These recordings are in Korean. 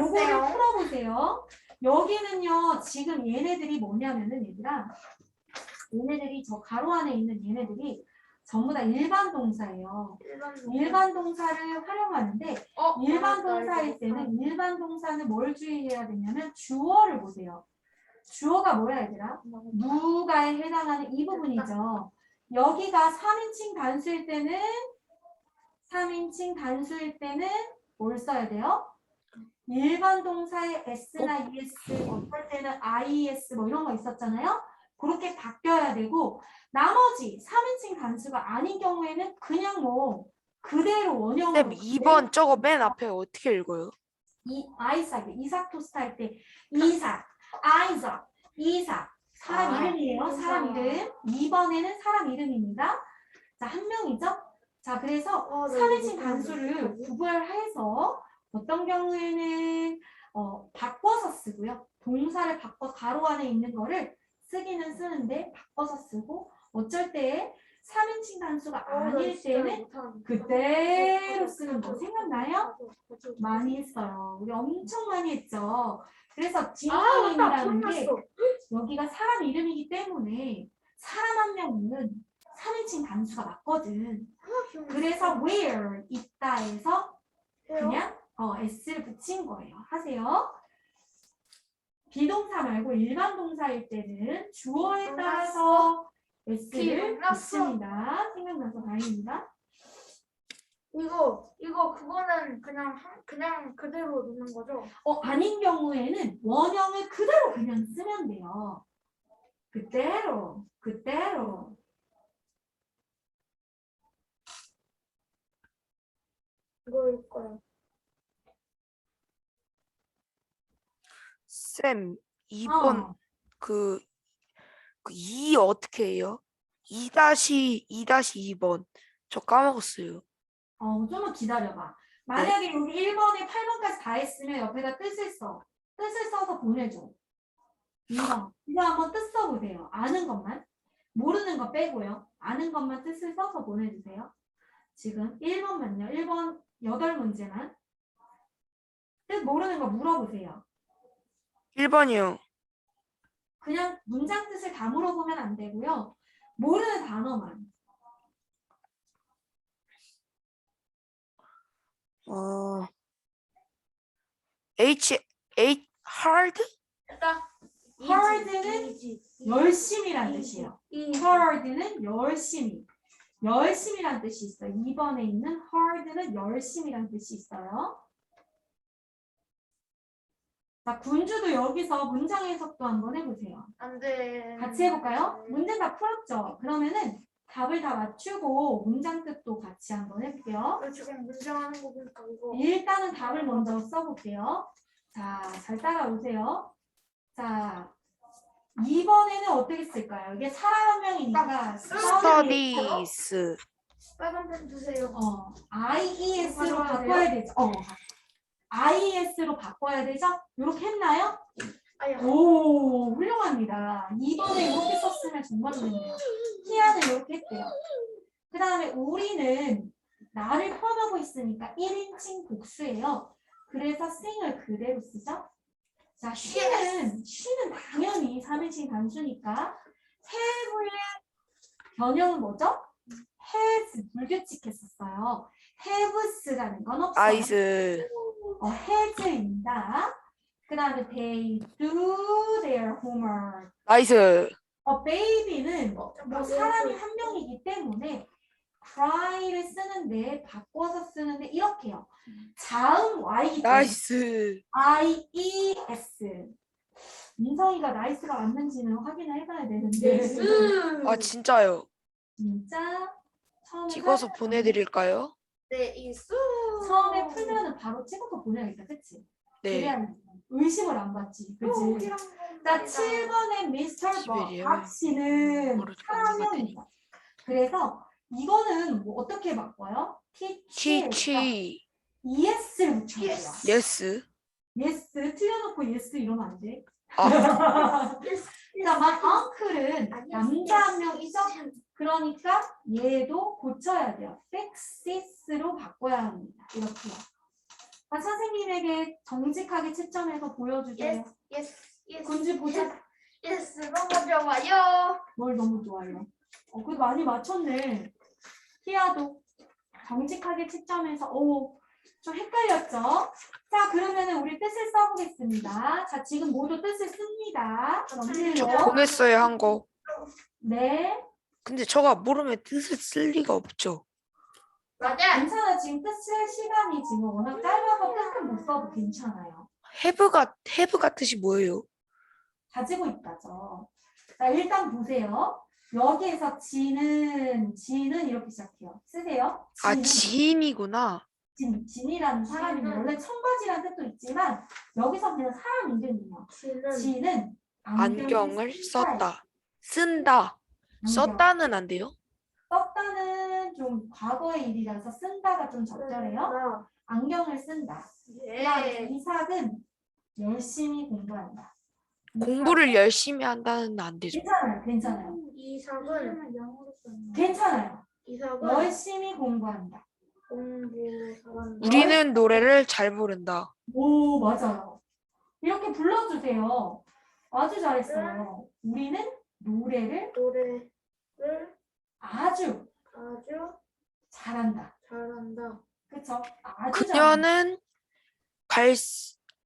요거를 풀어보세요. 여기는요, 지금 얘네들이 뭐냐면은 얘들아, 얘네들이 저 가로 안에 있는 얘네들이 전부 다 일반 동사예요. 일반 동사를 활용하는데 어, 일반 동사일. 때는 일반 동사는 뭘 주의해야 되냐면 주어를 보세요. 주어가 뭐야 얘들아? 누가에 해당하는 이 부분이죠. 여기가 3인칭 단수일 때는 3인칭 단수일 때는 뭘 써야 돼요? 일반 동사의 s나 es, 어떨 때는 ies 뭐 이런 거 있었잖아요. 그렇게 바뀌어야 되고 나머지 3인칭 단수가 아닌 경우에는 그냥 뭐 그대로 원형으로 쌤 2번 저거 맨 앞에 어떻게 읽어요? 이 아이삭 이삭 토스트 할 때 이삭 아이삭 이삭. 사람 아, 이름이에요 사람 이름. 2번에는 사람 이름입니다. 자 한 명이죠? 자 그래서 어, 네, 3인칭 네, 단수를 네. 구별해서 어떤 경우에는 어, 바꿔서 쓰고요 동사를 바꿔 가로 안에 있는 거를 쓰기는 쓰는데 바꿔서 쓰고 어쩔 때 3인칭 단수가 어, 나 아닐 때는. 그대로 쓰는 거 생각나요? 많이 했어요. 우리 엄청 많이 했죠. 그래서 아, 맞다. 지니어인이라는 게. 여기가 사람 이름이기 때문에 사람 한 명은 3인칭 단수가 맞거든. 아. 그래서 where 있다에서? 그냥 어, s를 붙인 거예요. 하세요. 비동사 말고 일반 동사일 때는 주어에 따라서 s를. 붙입니다. 생각나서 다행입니다. 이거 이거 그거는 그냥 한- 그냥 그대로 넣는 거죠? 어, 아닌 경우에는 원형을 그대로 그냥 쓰면 돼요. 그대로, 그대로. 이거일 거예요. 쌤 2번 어, 그, 그 2 어떻게 해요? 2 다시 2 다시 2번 저 까먹었어요. 어, 좀만 기다려봐. 만약에 여기 1번에 8번까지 다 했으면 옆에다 뜻을 써. 뜻을 써서 보내줘. 이거, 이거 한번 뜻 써보세요. 아는 것만. 모르는 거 빼고요. 아는 것만 뜻을 써서 보내주세요. 지금 1번만요. 1번 8문제만. 뜻 모르는 거 물어보세요. 1번이요. 그냥 문장 뜻을 다 물어보면 안 되고요. 모르는 단어만. 어 H H hard? 일단 hard는 열심이란 뜻이에요. hard는 열심히. 열심이란 뜻이 있어요. 2번에 있는 hard는 열심이란 뜻이 있어요. 자, 군주도 여기서 문장 해석도 한번 해보세요. 안 돼. 같이 해볼까요? 문제 다 풀었죠? 그러면은 답을 다 맞추고 문장 뜻도 같이 한번 해볼게요. 어, 지금 문장하는 거 보니까 이거 일단은 답을 먼저 써볼게요. 자, 잘 따라오세요. 자, 2번에는 어떻게 쓸까요? 이게 사람 한 명이니까 study, studies. 빨간 펜 주세요. 어, IES로 바꿔야 바꿔야 되죠. 어, IES로 바꿔야 되죠? 이렇게 했나요? 오, 훌륭합니다. 2번에 이렇게 썼으면 정말 좋네요. 희야는 이렇게 했대요. 그 다음에 우리는 나를 포함하고 있으니까 1인칭 복수예요. 그래서 sing을 그대로 쓰죠. 자, she는, she는 당연히 3인칭 단수니까 have의 변형은 뭐죠? has 불규칙했었어요. Haves라는 건 없어요. 아이스. 어, has입니다. 그 다음에 they do their homework. 나이스. 어, baby는 어, 뭐 사람이 한 명이기 때문에 cry를 쓰는데 바꿔서 쓰는데 이렇게요. 자음 y이기 때문에 나이스. I-E-S. 민성이가 나이스가 맞는지는 확인을 해봐야 되는데 예스. 아 진짜요. 진짜 처음에 찍어서 할- 보내드릴까요? 네, 이 수. 처음에 풀면은 바로 찍어서 보내야겠다, 그치? 네. 그래야 의심을 안 받지, 그치? 자, 7번의 미스터 시베리아. 박 씨는 뭐를 좀 사람형이다. 그래서 이거는 뭐 어떻게 바꿔요? teach에서 치치. es를 붙여야 돼요. 예스. yes 틀려놓고 yes 이러면 안 돼. 아 그러니까 막 uncle은 남자 한 명 이죠? 그러니까 얘도 고쳐야 돼요. Fixes로 바꿔야 합니다. 이렇게요. 아, 선생님에게 정직하게 채점해서 보여주세요. 예스 예스 군지 보자. 예스 너무 좋아요. 뭘 너무 좋아해요. 어, 그래도 많이 맞췄네. 희아도 정직하게 채점해서 오, 좀 헷갈렸죠? 자, 그러면은 우리 뜻을 써보겠습니다. 자, 지금 모두 뜻을 씁니다. 저 넘길요. 보냈어요 한 거. 네. 근데 저가 모르면 뜻을 쓸 리가 없죠. 맞아. 괜찮아. 지금 뜻쓸 시간이 지금 워낙 짧아서 뜻은 못 써도 괜찮아요. have가 have가 뜻이 뭐예요? 가지고 있다죠. 자, 일단 보세요. 여기에서 지는, 지는 이렇게 시작해요. 쓰세요. 아 지는. 지인이구나. 진, 진이라는 사람이 진은. 원래 청바지라는 뜻도 있지만 여기서 그냥 사람 이름이에요. 진은 안경을 썼다. 쓴다. 안경. 썼다는 안 돼요? 좀 과거의 일이라서 쓴다가 좀 적절해요. 안경을 쓴다. 예. 이삭은 열심히 공부한다. 공부를 열심히 한다는 안 되죠. 괜찮아요, 괜찮아요, 이삭은 영어로 썼나? 괜찮아요. 이삭은 열심히 공부한다. 공부 잘한다. 우리는 노래를 잘 부른다. 오, 맞아요. 이렇게 불러주세요. 아주 잘했어요. 우리는 노래를 노래를 아주 아주 잘한다. 잘한다. 그쵸? 아주 잘한다. 그녀는 갈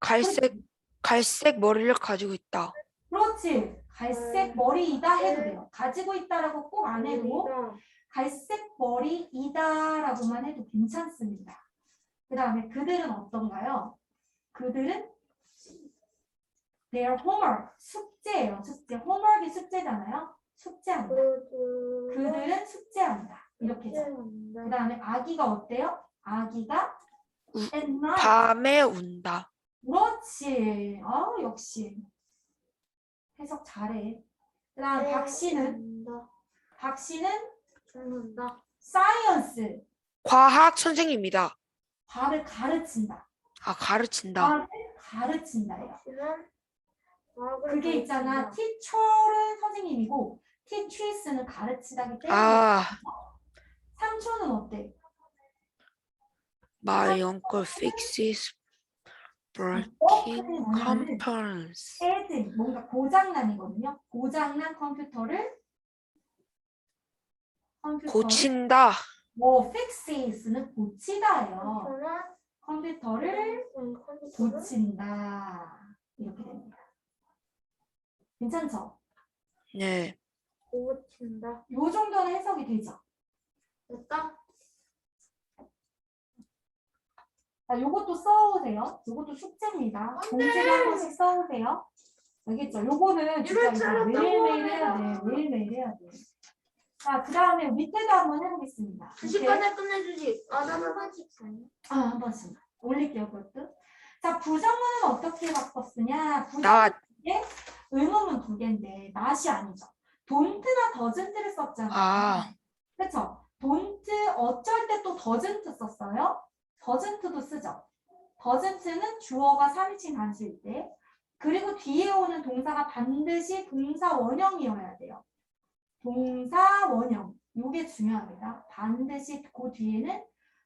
갈색 갈색 머리를 가지고 있다. 그렇지. 갈색 음. 머리이다 해도 네. 돼요. 가지고 있다라고 꼭 안 해도 갈색 머리이다라고만 해도 괜찮습니다. 그 다음에 그들은 어떤가요? 그들은 their homework, 숙제예요. 숙제. homework이 숙제잖아요. 숙제한다. 그들은 숙제한다. 이렇게죠. 그 다음에 아기가 어때요? 아기가 우- at night. 밤에 운다. 그렇지. 아 역시 해석 잘해. 그 다음 박 씨는 박 씨는 죽는다. 사이언스 과학 선생님이다. 과를 가르친다. 아 가르친다. 과를 가르친다예요. 과학을 그게 있잖아. 가르친다. 티처는 선생님이고 티취스는 가르치다기 때문에 아 삼촌은 어때? my uncle fixes broken computers. 애들 뭔가 고장난이거든요. 고장난 컴퓨터를 컴퓨터를 고친다. 뭐 fixes는 고치다예요. 컴퓨터를 음, 컴퓨터를 고친다. 이렇게 됩니다. 괜찮죠? 네. 고친다. 요 정도는 해석이 되죠? 됐다? 자, 요것도 써오세요. 요것도 숙제입니다. 공책 한 번씩 써오세요. 알겠죠? 요거는 진짜 매일매일 해야 돼. 매일매일 해야 돼. 자, 그 다음에 밑에도 한번 해보겠습니다. 두 밑에. 시간에 끝내주지. 아, 나는 한식 아, 한 번씩. 올릴게요, 그것도. 자, 부정문은 어떻게 바꿔 쓰냐? 부정 나 의문문 두 개인데, 낫이 아니죠. Don't나 doesn't를 썼잖아요. 아. 그쵸? don't 어쩔 때 또 doesn't 썼어요? doesn't도 쓰죠. doesn't는 주어가 3인칭 단수일 때, 그리고 뒤에 오는 동사가 반드시 동사 원형이어야 돼요. 동사 원형. 이게 중요합니다. 반드시 그 뒤에는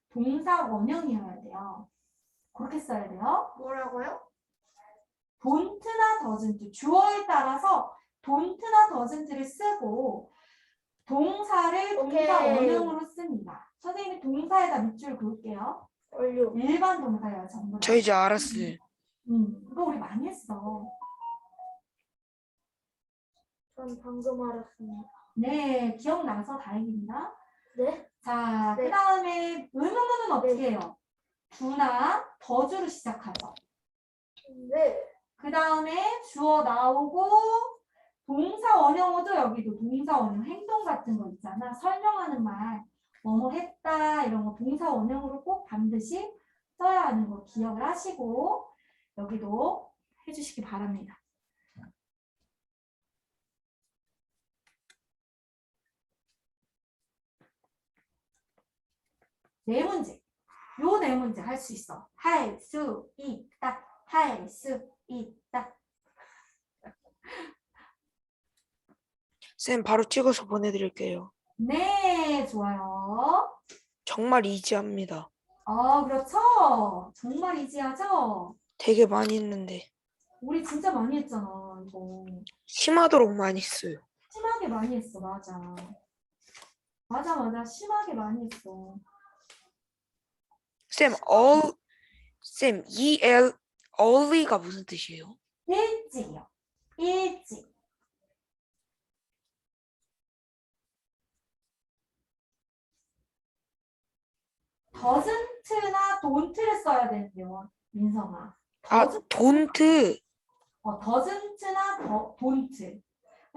동사 원형이어야 돼요. 그렇게 써야 돼요. 뭐라고요? don't나 doesn't 주어에 따라서 don't나 doesn't를 쓰고 동사를 동사 오케이. 원형으로 씁니다. 선생님이 동사에다 밑줄 그을게요. 완료. 일반 동사예요, 전부 다. 저 이제 알았어요. 음, 그거 우리 많이 했어. 전 방금 알았습니다. 네, 기억나서 다행입니다. 네? 자, 네. 그 다음에 의문문은 어떻게 해요? 두나 더주로 시작하죠. 네. 그 다음에 주어 나오고 동사 원형어도 여기도 동사 원형 행동 같은 거 있잖아 설명하는 말 뭐뭐 했다 이런 거 동사 원형으로 꼭 반드시 써야 하는 거 기억을 하시고 여기도 해주시기 바랍니다. 네 문제. 요 네 문제 할 수 있어. 할 수 있다. 할 수 있다. 쌤 바로 찍어서 보내드릴게요. 네, 좋아요. 정말 이지합니다. 아, 그렇죠. 정말 이지하죠? 되게 많이 했는데 우리 진짜 많이 했잖아, 이거. 심하도록 많이 했어요. 심하게 많이 했어, 맞아. 맞아, 맞아. 심하게 많이 했어. 쌤, all 쌤, EL early가 무슨 뜻이에요? 일찍이요. 일찍. Doesn't나 don't를 써야 되는데요, 민성아. 아, don't 어, doesn't나 더, don't.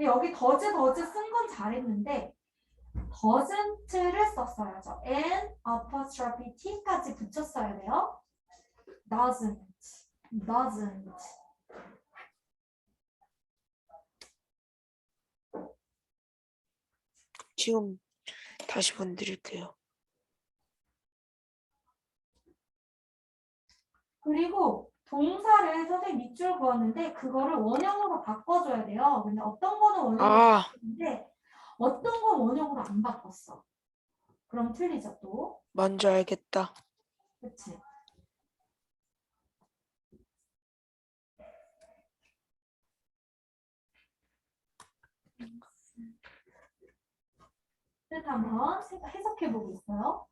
여기 does, does 쓴 건 잘했는데 doesn't를 썼어야죠. and apostrophe t까지 붙였어야 돼요. doesn't, doesn't. 지금 다시 보내드릴게요. 그리고 동사를 선생님 밑줄 그었는데 그거를 원형으로 바꿔줘야 돼요. 근데 어떤 거는 원형으로 아, 바꿨는데 어떤 건 원형으로 안 바꿨어. 그럼 틀리죠 또. 뭔지 알겠다. 그치? 뜻 한번 해석해 보고 있어요.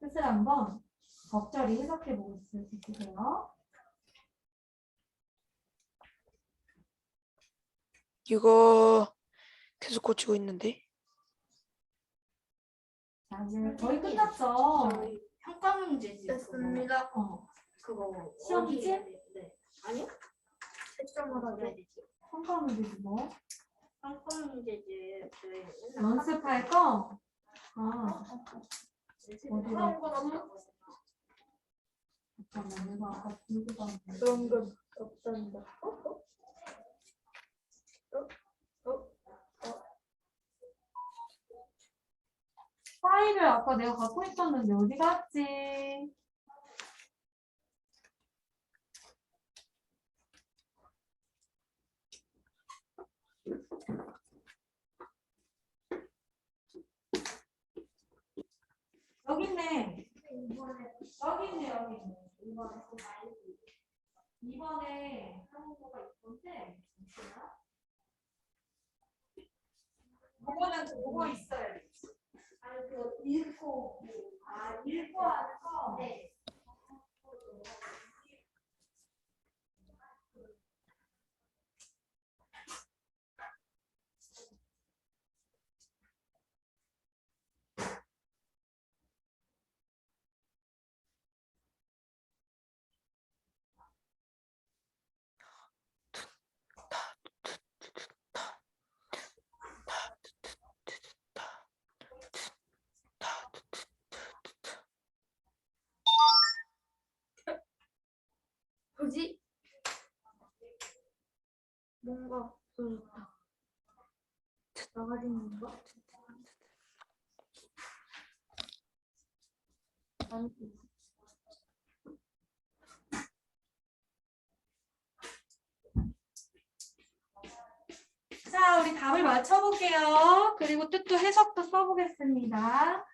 뜻을 한번 적절히 해석해 보고 있으세요. 이거 계속 고치고 있는데. 자, 이제 거의 끝났죠. 저희 평가 문제지. 됐습니다. 어, 그거, 그거 시험 어디 문제? 해야 돼? 네. 아니요? 어디 해야 하죠. 되지? 성과문제 뭐 평가 문제지. 저희 연습할 거. 아, 어디로? 그런 건 없나? 잠깐만, 내가 아까 다녔는데. 그런 건 없단다. 어? 어? 어? 어? 파일을 아까 내가 갖고 있었는데 어디 갔지? 1번에 뭐지? 뭔가 없어졌다. 나가진 건가? 아니, 자, 우리 답을 맞춰볼게요. 그리고 뜻도 해석도 써보겠습니다.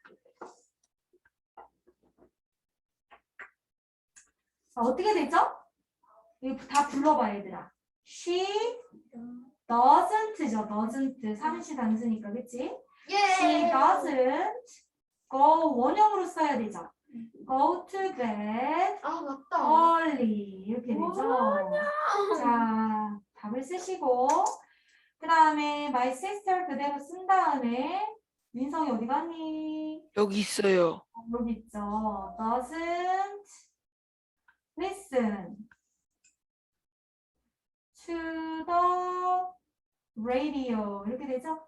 자, 어떻게 되죠? 이거 다 불러봐, 얘들아. She doesn't죠, doesn't. 삼시 단수니까, 그치? She 예! doesn't go 원형으로 써야 되죠. Go to bed 아, 맞다. early 이렇게 되죠. 자, 답을 쓰시고 그 다음에 my sister 그대로 쓴 다음에 민성이 어디 갔니? 여기 있어요. 여기 있죠. doesn't listen to the radio 이렇게 되죠?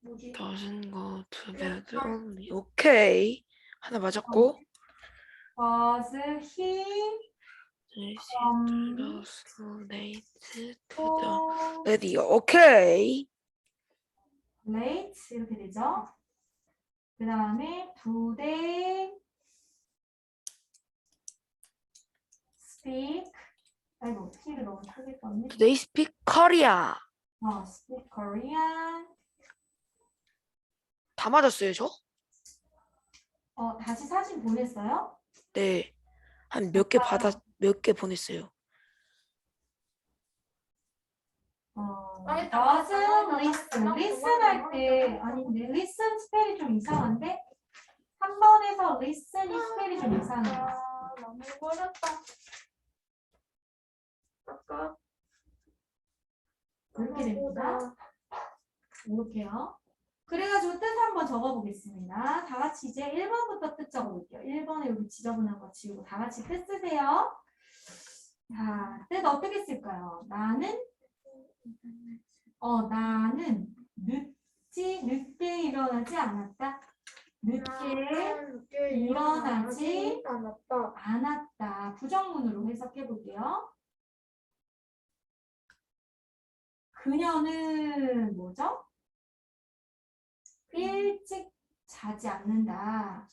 뭐지? go to bed early. 오케이. 하나 맞았고. was he um, late to the so radio. 오케이. late 이렇게 되죠. 그 다음에 do they speak 아이고 T를 너무 썼네. Do they speak Korea? 어, speak Korean. 다 맞았어요, 저? 어, 다시 사진 보냈어요? 네. 한 몇 개 받아 몇 개 보냈어요. 어, 아니, 다 doesn't 맞아. listen. 다 listen 할때 아닌데 listen 스펠이 좀 이상한데 3번에서 listen이 스펠이 좀 이상해요. 아, 너무 어렵다. 아까 이렇게 됩니다. 이렇게요. 그래가지고 뜻 한번 적어보겠습니다. 다 같이 이제 1번부터 뜻 적어볼게요. 1번에 여기 지저분한 거 지우고 다 같이 뜻 쓰세요. 자, 뜻 어떻게 쓸까요? 나는 어 나는 늦지 늦게 일어나지 않았다. 늦게 일어나지 않았다. 않았다. 부정문으로 해석해 볼게요. 그녀는 뭐죠? 일찍 자지 않는다.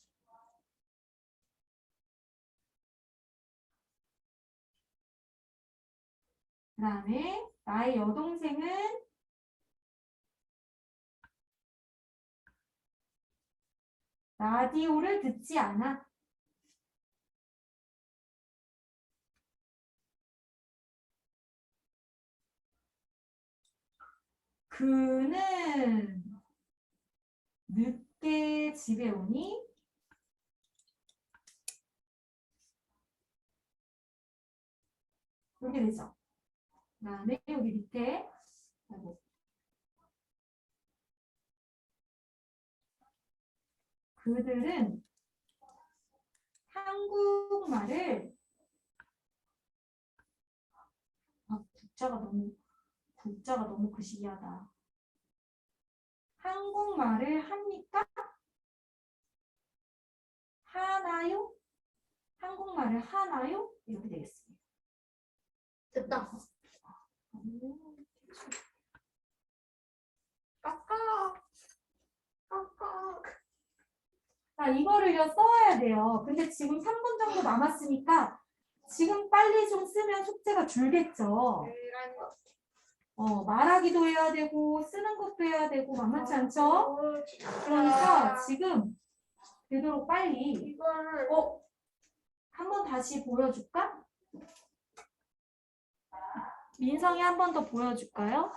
그 다음에 나의 여동생은 라디오를 듣지 않아. 그는 늦게 집에 오니 이렇게 되죠. 그 다음에 여기 밑에. 그들은 한국말을 아, 국자가 너무 국자가 너무 그 시기하다. 한국말을 합니까? 하나요? 한국말을 하나요? 이렇게 되겠습니다. 됐다. 아까 아까 자, 이거를요 써야 돼요. 근데 지금 3분 정도 남았으니까 지금 빨리 좀 쓰면 숙제가 줄겠죠. 어, 말하기도 해야 되고 쓰는 것도 해야 되고 만만치 않죠? 그러니까 지금 되도록 빨리 이거를 어? 한번 다시 보여줄까? 민성이 한 번 더 보여줄까요?